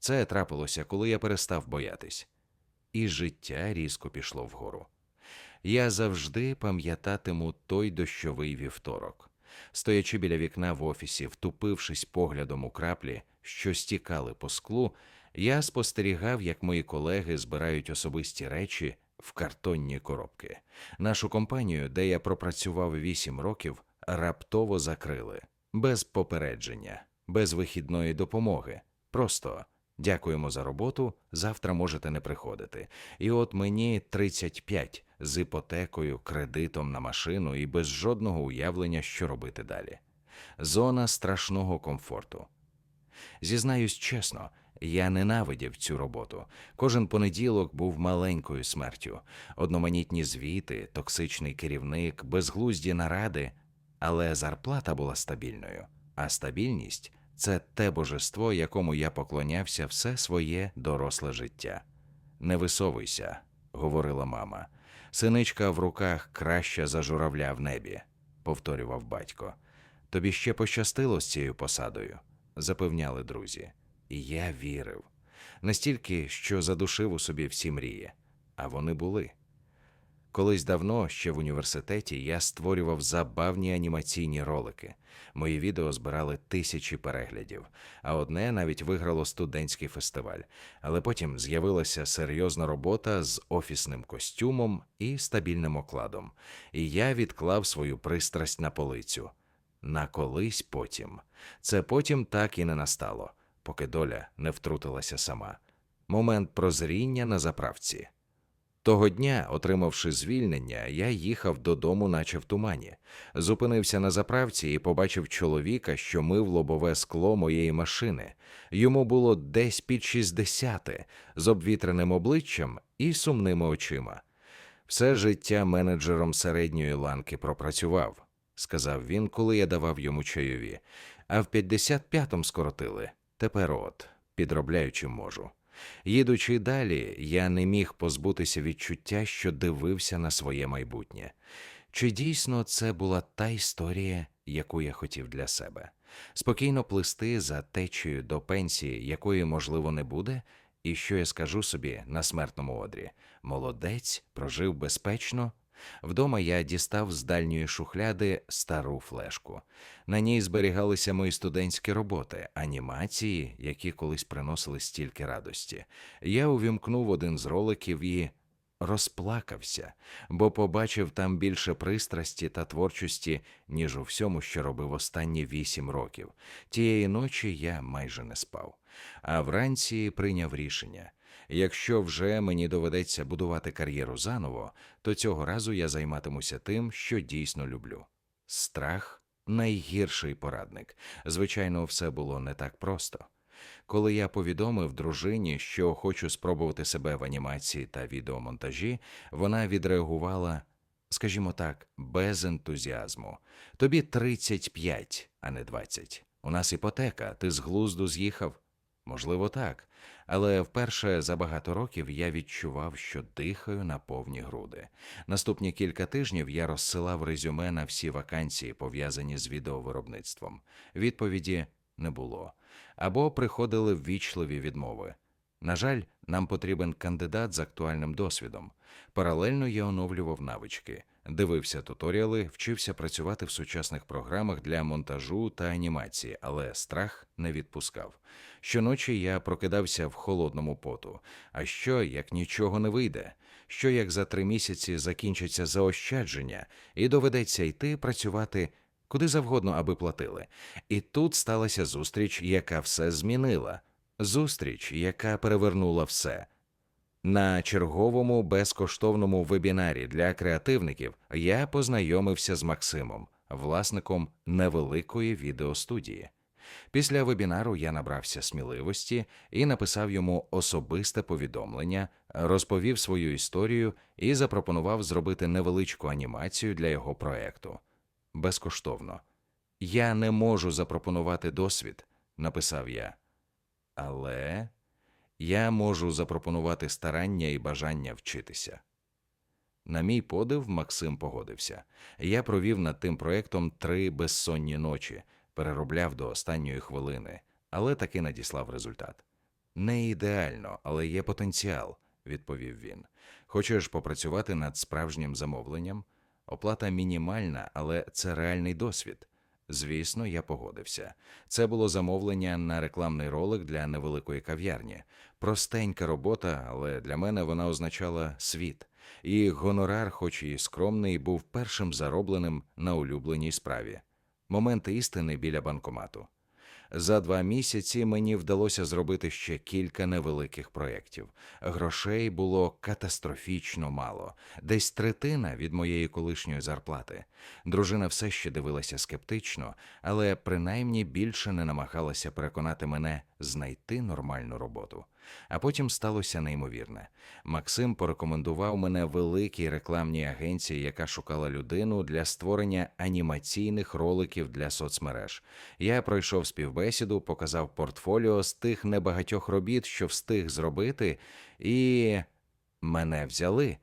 Це трапилося, коли я перестав боятись. І життя різко пішло вгору. Я завжди пам'ятатиму той дощовий вівторок. Стоячи біля вікна в офісі, втупившись поглядом у краплі, що стікали по склу, я спостерігав, як мої колеги збирають особисті речі в картонні коробки. Нашу компанію, де я пропрацював вісім років, раптово закрили без попередження, без вихідної допомоги. Просто дякуємо за роботу. Завтра можете не приходити. І от мені 35 з іпотекою, кредитом на машину і без жодного уявлення, що робити далі. Зона страшного комфорту. Зізнаюсь чесно, я ненавидів цю роботу. Кожен понеділок був маленькою смертю, одноманітні звіти, токсичний керівник, безглузді наради, але зарплата була стабільною, а стабільність це те божество, якому я поклонявся все своє доросле життя. Не висовуйся, говорила мама. Синичка в руках краща за журавля в небі, повторював батько. Тобі ще пощастило з цією посадою, запевняли друзі. І я вірив. Настільки, що задушив у собі всі мрії, а вони були. Колись давно, ще в університеті, я створював забавні анімаційні ролики. Мої відео збирали тисячі переглядів, а одне навіть виграло студентський фестиваль. Але потім з'явилася серйозна робота з офісним костюмом і стабільним окладом. І я відклав свою пристрасть на полицю. На колись потім. Це потім так і не настало, поки доля не втрутилася сама. Момент прозріння на заправці. Того дня, отримавши звільнення, я їхав додому, наче в тумані. Зупинився на заправці і побачив чоловіка, що мив лобове скло моєї машини. Йому було десь під 60, з обвітреним обличчям і сумними очима. Все життя менеджером середньої ланки пропрацював, сказав він, коли я давав йому чайові. А в 55-м скоротили. Тепер от, підробляючи можу. Їдучи далі, я не міг позбутися відчуття, що дивився на своє майбутнє. Чи дійсно це була та історія, яку я хотів для себе? Спокійно плисти за течею до пенсії, якої, можливо, не буде, і що я скажу собі на смертному одрі? Молодець, прожив безпечно. Вдома я дістав з дальньої шухляди стару флешку. На ній зберігалися мої студентські роботи, анімації, які колись приносили стільки радості. Я увімкнув один з роликів і розплакався, бо побачив там більше пристрасті та творчості, ніж у всьому, що робив останні вісім років. Тієї ночі я майже не спав. А вранці прийняв рішення. Якщо вже мені доведеться будувати кар'єру заново, то цього разу я займатимуся тим, що дійсно люблю. Страх найгірший порадник. Звичайно, все було не так просто. Коли я повідомив дружині, що хочу спробувати себе в анімації та відеомонтажі, вона відреагувала, скажімо так, без ентузіазму. Тобі 35, а не 20. У нас іпотека, ти з глузду з'їхав. Можливо, так, але вперше за багато років я відчував, що дихаю на повні груди. Наступні кілька тижнів я розсилав резюме на всі вакансії, пов'язані з відеовиробництвом. Відповіді не було. Або приходили ввічливі відмови. На жаль, нам потрібен кандидат з актуальним досвідом. Паралельно я оновлював навички, дивився туторіали, вчився працювати в сучасних програмах для монтажу та анімації, але страх не відпускав. Щоночі я прокидався в холодному поту. А що, як нічого не вийде? Що як за три місяці закінчаться заощадження, і доведеться йти працювати куди завгодно, аби платили? І тут сталася зустріч, яка все змінила. Зустріч, яка перевернула все. На черговому безкоштовному вебінарі для креативників я познайомився з Максимом, власником невеликої відеостудії. Після вебінару я набрався сміливості і написав йому особисте повідомлення, розповів свою історію і запропонував зробити невеличку анімацію для його проекту. Безкоштовно. Я не можу запропонувати досвід, написав я. Але я можу запропонувати старання і бажання вчитися. На мій подив, Максим погодився. Я провів над тим проектом три безсонні ночі, переробляв до останньої хвилини, але таки надіслав результат. Не ідеально, але є потенціал, відповів він. Хочеш попрацювати над справжнім замовленням? Оплата мінімальна, але це реальний досвід. Звісно, я погодився. Це було замовлення на рекламний ролик для невеликої кав'ярні. Простенька робота, але для мене вона означала світ. І гонорар, хоч і скромний, був першим заробленим на улюбленій справі. Момент істини біля банкомату. За два місяці мені вдалося зробити ще кілька невеликих проєктів. Грошей було катастрофічно мало, десь третина від моєї колишньої зарплати. Дружина все ще дивилася скептично, але принаймні більше не намагалася переконати мене знайти нормальну роботу. А потім сталося неймовірне. Максим порекомендував мене великій рекламній агенції, яка шукала людину для створення анімаційних роликів для соцмереж. Я пройшов співбесіду, показав портфоліо з тих небагатьох робіт, що встиг зробити, і мене взяли.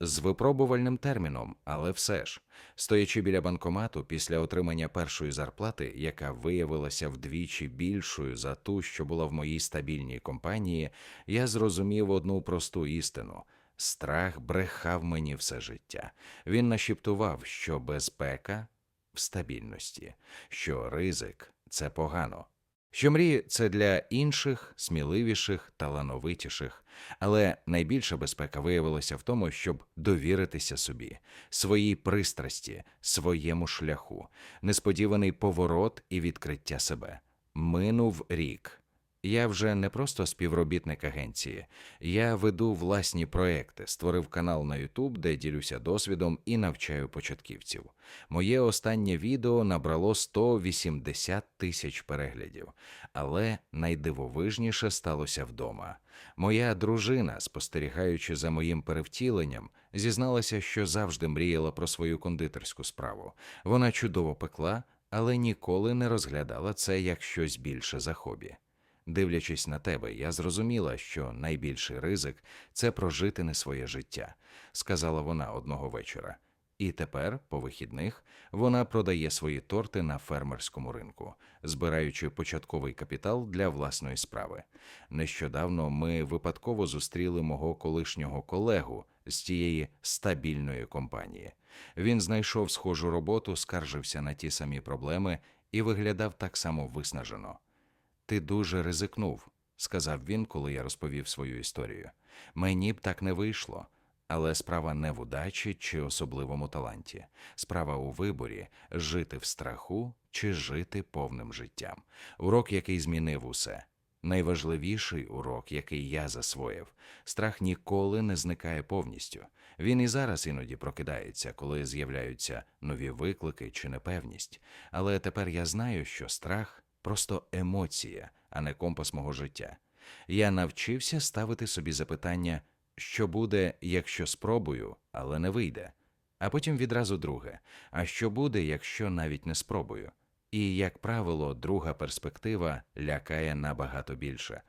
З випробувальним терміном, але все ж, стоячи біля банкомату після отримання першої зарплати, яка виявилася вдвічі більшою за ту, що була в моїй стабільній компанії, я зрозумів одну просту істину. Страх брехав мені все життя. Він нашіптував, що безпека в стабільності, що ризик це погано. Що мрії це для інших, сміливіших, талановитіших, але найбільша безпека виявилася в тому, щоб довіритися собі, своїй пристрасті, своєму шляху, несподіваний поворот і відкриття себе. Минув рік. Я вже не просто співробітник агенції, я веду власні проекти, створив канал на YouTube, де ділюся досвідом і навчаю початківців. Моє останнє відео набрало 180 тисяч переглядів, але найдивовижніше сталося вдома. Моя дружина, спостерігаючи за моїм перевтіленням, зізналася, що завжди мріяла про свою кондитерську справу. Вона чудово пекла, але ніколи не розглядала це як щось більше за хобі. Дивлячись на тебе, я зрозуміла, що найбільший ризик це прожити не своє життя, сказала вона одного вечора. І тепер, по вихідних, вона продає свої торти на фермерському ринку, збираючи початковий капітал для власної справи. Нещодавно ми випадково зустріли мого колишнього колегу з тієї стабільної компанії. Він знайшов схожу роботу, скаржився на ті самі проблеми і виглядав так само виснажено. Ти дуже ризикнув, сказав він, коли я розповів свою історію. Мені б так не вийшло. Але справа не в удачі чи особливому таланті. Справа у виборі жити в страху чи жити повним життям. Урок, який змінив усе. Найважливіший урок, який я засвоїв, страх ніколи не зникає повністю. Він і зараз іноді прокидається, коли з'являються нові виклики чи непевність. Але тепер я знаю, що страх просто емоція, а не компас мого життя. Я навчився ставити собі запитання, що буде, якщо спробую, але не вийде. А потім відразу друге: а що буде, якщо навіть не спробую? І, як правило, друга перспектива лякає набагато більше.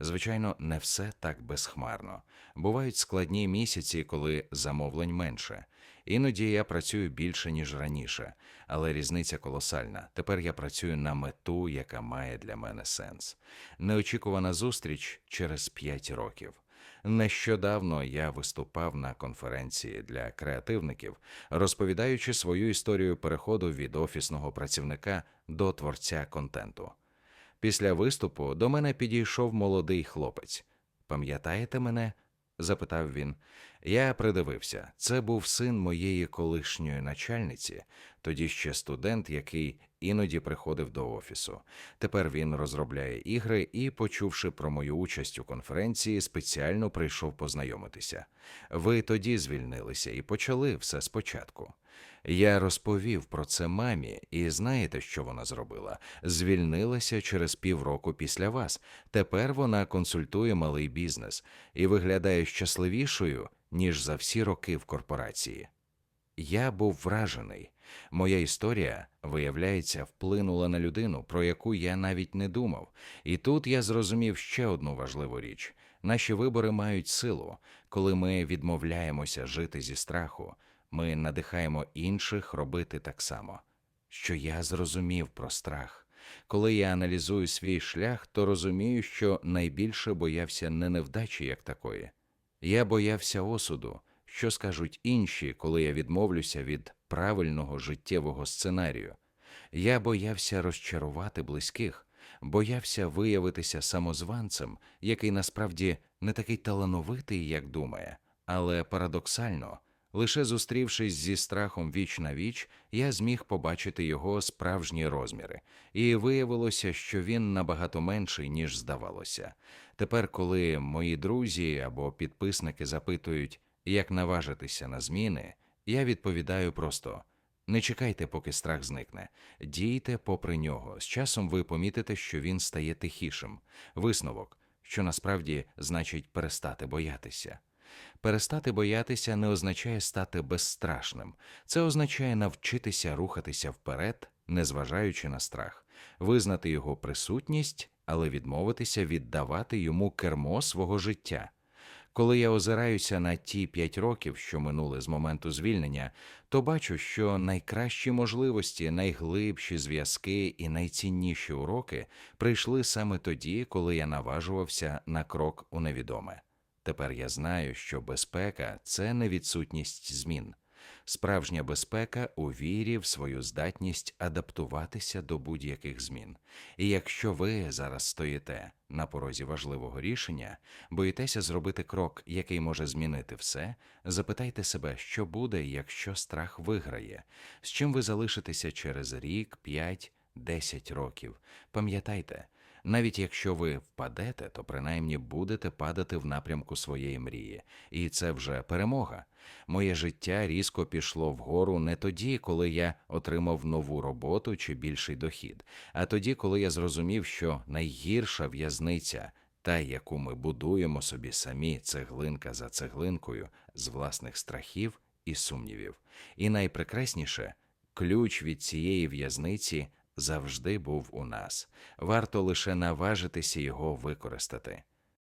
Звичайно, не все так безхмарно. Бувають складні місяці, коли замовлень менше. Іноді я працюю більше, ніж раніше, але різниця колосальна. Тепер я працюю на мету, яка має для мене сенс. Неочікувана зустріч через п'ять років. Нещодавно я виступав на конференції для креативників, розповідаючи свою історію переходу від офісного працівника до творця контенту. Після виступу до мене підійшов молодий хлопець. Пам'ятаєте мене? запитав він. Я придивився. Це був син моєї колишньої начальниці, тоді ще студент, який іноді приходив до офісу. Тепер він розробляє ігри і, почувши про мою участь у конференції, спеціально прийшов познайомитися. Ви тоді звільнилися і почали все спочатку. Я розповів про це мамі, і знаєте, що вона зробила? Звільнилася через півроку після вас. Тепер вона консультує малий бізнес і виглядає щасливішою, ніж за всі роки в корпорації. Я був вражений. Моя історія, виявляється, вплинула на людину, про яку я навіть не думав. І тут я зрозумів ще одну важливу річ: наші вибори мають силу, коли ми відмовляємося жити зі страху, ми надихаємо інших робити так само. Що я зрозумів про страх. Коли я аналізую свій шлях, то розумію, що найбільше боявся не невдачі як такої. Я боявся осуду, що скажуть інші, коли я відмовлюся від правильного життєвого сценарію. Я боявся розчарувати близьких, боявся виявитися самозванцем, який насправді не такий талановитий, як думає, але парадоксально, лише зустрівшись зі страхом віч на віч, я зміг побачити його справжні розміри, і виявилося, що він набагато менший, ніж здавалося. Тепер, коли мої друзі або підписники запитують, як наважитися на зміни, я відповідаю просто. Не чекайте, поки страх зникне. Дійте попри нього. З часом ви помітите, що він стає тихішим. Висновок, що насправді значить перестати боятися. Перестати боятися не означає стати безстрашним. Це означає навчитися рухатися вперед, незважаючи на страх, визнати його присутність, але відмовитися віддавати йому кермо свого життя. Коли я озираюся на ті п'ять років, що минули з моменту звільнення, то бачу, що найкращі можливості, найглибші зв'язки і найцінніші уроки прийшли саме тоді, коли я наважувався на крок у невідоме. Тепер я знаю, що безпека це не відсутність змін. Справжня безпека у вірі в свою здатність адаптуватися до будь-яких змін. І якщо ви зараз стоїте на порозі важливого рішення, боїтеся зробити крок, який може змінити все, запитайте себе, що буде, якщо страх виграє, з чим ви залишитеся через рік, п'ять, десять років. Пам'ятайте, навіть якщо ви впадете, то принаймні будете падати в напрямку своєї мрії, і це вже перемога. Моє життя різко пішло вгору не тоді, коли я отримав нову роботу чи більший дохід, а тоді, коли я зрозумів, що найгірша в'язниця, та, яку ми будуємо собі самі цеглинка за цеглинкою з власних страхів і сумнівів. І найпрекрасніше ключ від цієї в'язниці завжди був у нас. Варто лише наважитися його використати.